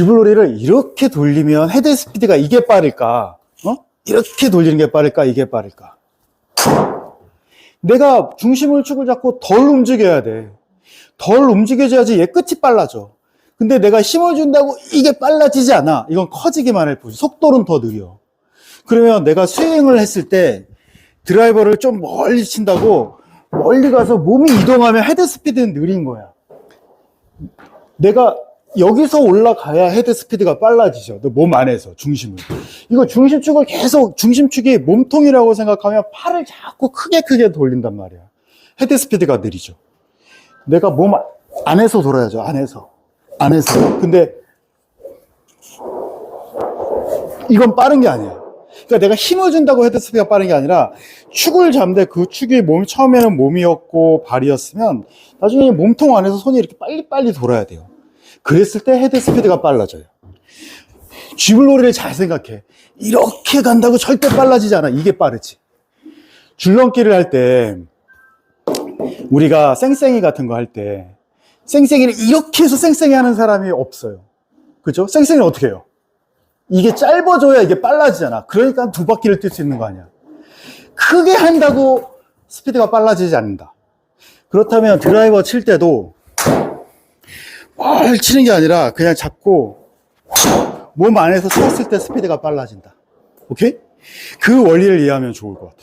쥐불놀이를 이렇게 돌리면 헤드 스피드가 이게 빠를까? 어? 이렇게 돌리는 게 빠를까? 이게 빠를까? 내가 중심을 축을 잡고 덜 움직여야 돼. 덜 움직여줘야지 얘 끝이 빨라져. 근데 내가 힘을 준다고 이게 빨라지지 않아. 이건 커지기만 할 뿐. 속도는 더 느려. 그러면 내가 스윙을 했을 때 드라이버를 좀 멀리 친다고 멀리 가서 몸이 이동하면 헤드 스피드는 느린 거야. 내가 여기서 올라가야 헤드 스피드가 빨라지죠. 너몸 안에서 중심을. 이거 중심축을 계속 중심축이 몸통이라고 생각하면 팔을 자꾸 크게 크게 돌린단 말이야. 헤드 스피드가 느리죠. 내가 몸 안에서 돌아야죠. 안에서. 안에서. 근데 이건 빠른 게 아니야. 그러니까 내가 힘을 준다고 헤드 스피드가 빠른 게 아니라 축을 잡는데 그 축이 몸 처음에는 몸이었고 발이었으면 나중에 몸통 안에서 손이 이렇게 빨리빨리 돌아야 돼요. 그랬을 때 헤드 스피드가 빨라져요. 쥐불놀이를 잘 생각해. 이렇게 간다고 절대 빨라지지 않아. 이게 빠르지. 줄넘기를 할 때 우리가 쌩쌩이 같은 거 할 때 쌩쌩이를 이렇게 해서 쌩쌩이 하는 사람이 없어요. 그죠? 쌩쌩이는 어떻게 해요? 이게 짧아져야 이게 빨라지잖아. 그러니까 두 바퀴를 뛸 수 있는 거 아니야. 크게 한다고 스피드가 빨라지지 않는다. 그렇다면 드라이버 칠 때도 뭘 치는 게 아니라 그냥 잡고 몸 안에서 쳤을 때 스피드가 빨라진다. 오케이? 그 원리를 이해하면 좋을 것 같아.